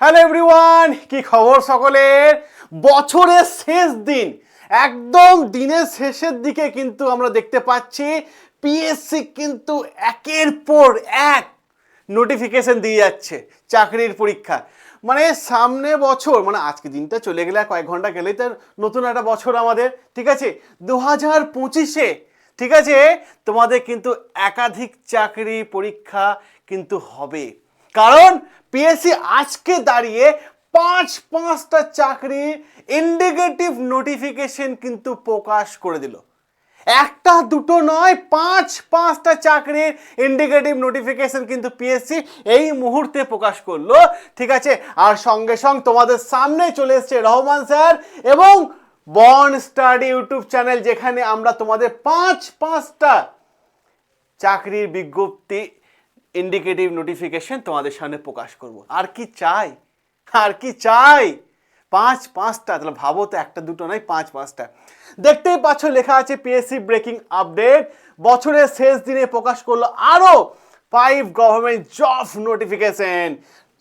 Hello everyone কি খবর সকলের? বছরের শেষ দিন, একদম দিনের শেষের দিকে কিন্তু আমরা দেখতে পাচ্ছি পিএসসি কিন্তু একের পর এক নোটিফিকেশন দিয়ে যাচ্ছে চাকরির পরীক্ষা। মানে সামনে বছর মানে আজকে দিনটা চলে গেলে কয়েক ঘণ্টা গেলেই তার নতুন একটা বছর আমাদের, ঠিক আছে? দু হাজার পঁচিশে, ঠিক আছে? তোমাদের কিন্তু একাধিক চাকরি পরীক্ষা কিন্তু হবে। কারণ পিএসসি আজকে দাঁড়িয়ে পাঁচ পাঁচটা চাকরি ইন্ডিকেটিভ নোটিফিকেশন কিন্তু প্রকাশ করে দিল। একটা দুটো নয়, পাঁচ পাঁচটা চাকরির ইন্ডিকেটিভ নোটিফিকেশন কিন্তু পিএসসি এই মুহূর্তে প্রকাশ করল। ঠিক আছে? আর সঙ্গে সঙ্গে তোমাদের সামনে চলে এসছে রহমান স্যার এবং বন স্টাডি ইউটিউব চ্যানেল, যেখানে আমরা তোমাদের পাঁচ পাঁচটা চাকরির বিজ্ঞপ্তি ইন্ডিকেটিভ নোটিফিকেশন তোমাদের সামনে প্রকাশ করব। আর কি চাই? আর কি চাই? পাঁচ পাঁচটা, তাহলে ভাবো তো একটা দুটো নয়, পাঁচ পাঁচটা। দেখতেই পাচ্ছ লেখা আছে পিএসসি ব্রেকিং আপডেট বছরের শেষ দিনে প্রকাশ করল আরও ফাইভ গভর্নমেন্ট জব নোটিফিকেশন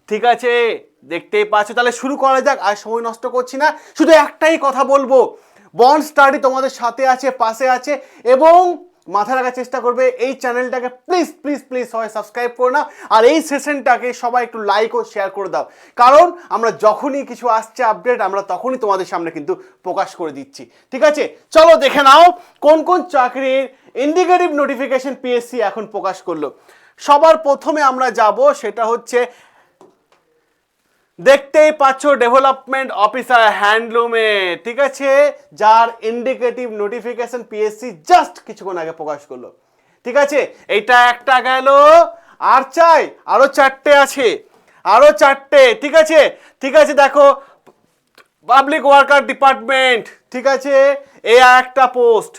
ঠিক আছে? দেখতেই পাচ্ছ। তাহলে শুরু করা যাক, আর সময় নষ্ট করছি না। শুধু একটাই কথা বলব। বন্ড স্টাডি তোমাদের সাথে আছে, পাশে আছে, এবং মাথা রাখার চেষ্টা করবে। এই চ্যানেলটাকে প্লিজ প্লিজ প্লিজ সবাই সাবস্ক্রাইব করে নাও আর এই সেশনটাকে সবাই একটু লাইক ও শেয়ার করে দাও। কারণ আমরা যখনই কিছু আসছে আপডেট আমরা তখনই তোমাদের সামনে কিন্তু প্রকাশ করে দিচ্ছি। ঠিক আছে? চলো দেখে নাও কোন কোন চাকরির ইন্ডিকেটিভ নোটিফিকেশন পিএসসি এখন প্রকাশ করল। সবার প্রথমে আমরা যাব, সেটা হচ্ছে দেখতেই পাচ্ছ ডেভেলপমেন্ট অফিসার হ্যান্ডলুমে ঠিক আছে? যার ইন্ডিকেটিভ নোটিফিকেশন পিএসসি জাস্ট কিছুক্ষণ আগে প্রকাশ করল। ঠিক আছে? এইটা একটা গেল। আর চাই, আরও চারটে আছে। আরও চারটে, ঠিক আছে? ঠিক আছে, দেখো পাবলিক ওয়ার্কার ডিপার্টমেন্ট ঠিক আছে? এ একটা পোস্ট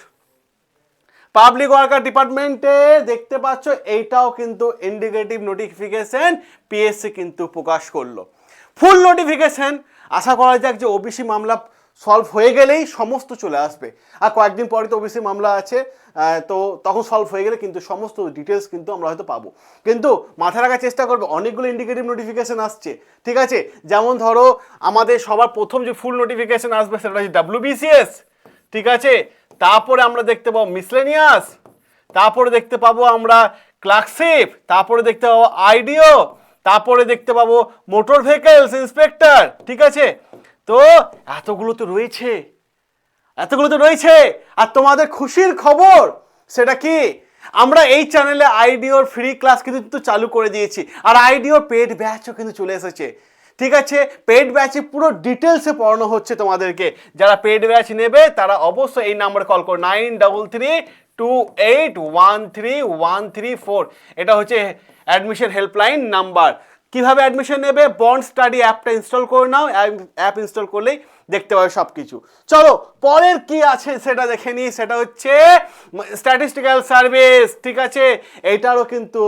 পাবলিক ওয়ার্কার ডিপার্টমেন্টে দেখতে পাচ্ছ, এইটাও কিন্তু ইন্ডিকেটিভ নোটিফিকেশন পিএসসি কিন্তু প্রকাশ করল। ফুল নোটিফিকেশন আশা করা যাক যে ওবিসি মামলা সলভ হয়ে গেলেই সমস্ত চলে আসবে। আর কয়েকদিন পরে তো ওবিসি মামলা আছে তো তখন সলভ হয়ে গেলে কিন্তু সমস্ত ডিটেলস কিন্তু আমরা হয়তো পাবো। কিন্তু মাথা রাখার চেষ্টা করবে, অনেকগুলো ইন্ডিকেটিভ নোটিফিকেশন আসছে, ঠিক আছে? যেমন ধরো, আমাদের সবার প্রথম যে ফুল নোটিফিকেশন আসবে সেটা হচ্ছে ডাব্লিউবিসিএস ঠিক আছে? তারপরে আমরা দেখতে পাবো মিসলেনিয়াস তারপরে দেখতে পাবো আমরা ক্লার্কশিপ তারপরে দেখতে পাবো আইডিও তারপরে দেখতে পাবো মোটর ভেহিকেলস ইন্সপেক্টর, ঠিক আছে? তো এতগুলো তো রয়েছে, এতগুলো তো রয়েছে। আর তোমাদের খুশির খবর, সেটা কি? আমরা এই চ্যানেলে আইডিওর ফ্রি ক্লাস কিন্তু চালু করে দিয়েছি। আর আইডিওর পেড ব্যাচও কিন্তু চলে এসেছে। ঠিক আছে পেড ব্যাচে পুরো ডিটেলসে পড়ানো হচ্ছে তোমাদেরকে। যারা পেড ব্যাচ নেবে, তারা অবশ্যই এই নাম্বারে কল করো। Nine double three two eight one three one three four এটা হচ্ছে অ্যাডমিশন হেল্পলাইন নাম্বার কীভাবে অ্যাডমিশন নেবে? বন্ড স্টাডি অ্যাপটা ইনস্টল করে নাও অ্যাপ ইনস্টল করলেই দেখতে পাবে সব কিছু চলো, পরের কি আছে সেটা দেখে নিই। সেটা হচ্ছে স্ট্যাটিস্টিক্যাল সার্ভিস ঠিক আছে? এটারও কিন্তু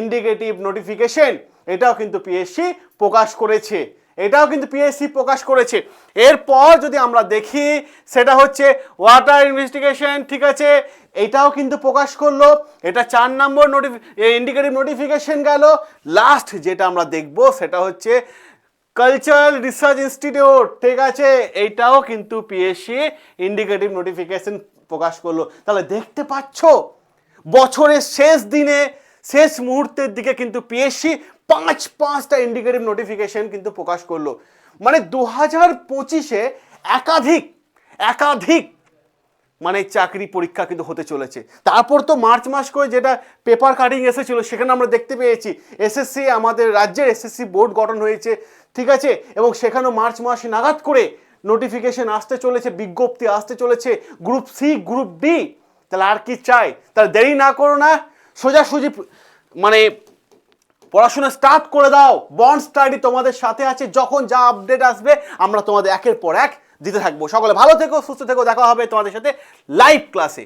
ইন্ডিকেটিভ নোটিফিকেশন এটাও কিন্তু পিএসসি প্রকাশ করেছে। এটাও কিন্তু পিএসসি প্রকাশ করেছে। এরপর যদি আমরা দেখি, সেটা হচ্ছে ওয়াটার ইনভেস্টিগেশন ঠিক আছে? এটাও কিন্তু প্রকাশ করল। এটা চার নম্বর নোটিফি ইন্ডিকেটিভ নোটিফিকেশন গেল। লাস্ট যেটা আমরা দেখব, সেটা হচ্ছে কালচারাল রিসার্চ ইনস্টিটিউট ঠিক আছে? এইটাও কিন্তু পিএসসি ইন্ডিকেটিভ নোটিফিকেশন প্রকাশ করল। তাহলে দেখতে পাচ্ছ, বছরের শেষ দিনে, শেষ মুহূর্তের দিকে কিন্তু পিএসসি পাঁচ পাঁচটা ইন্ডিকেটিভ নোটিফিকেশন কিন্তু প্রকাশ করল। মানে দু হাজার পঁচিশে একাধিক একাধিক মানে চাকরি পরীক্ষা কিন্তু হতে চলেছে। তারপর তো মার্চ মাস করে যেটা পেপার কাটিং এসেছিল, সেখানে আমরা দেখতে পেয়েছি এসএসসি আমাদের রাজ্যের এসএসসি বোর্ড গঠন হয়েছে, ঠিক আছে? এবং সেখানেও মার্চ মাস নাগাদ করে নোটিফিকেশন আসতে চলেছে, বিজ্ঞপ্তি আসতে চলেছে গ্রুপ সি গ্রুপ ডি তাহলে আর কি চাই? তাহলে দেরি না করো না, সোজাসুজি মানে পড়াশোনা স্টার্ট করে দাও। বন্ড স্টাডি তোমাদের সাথে আছে। যখন যা আপডেট আসবে, আমরা তোমাদের একের পর এক দিতে থাকব। সকলে ভালো থেকো, সুস্থ থেকো। দেখা হবে তোমাদের সাথে লাইভ ক্লাসে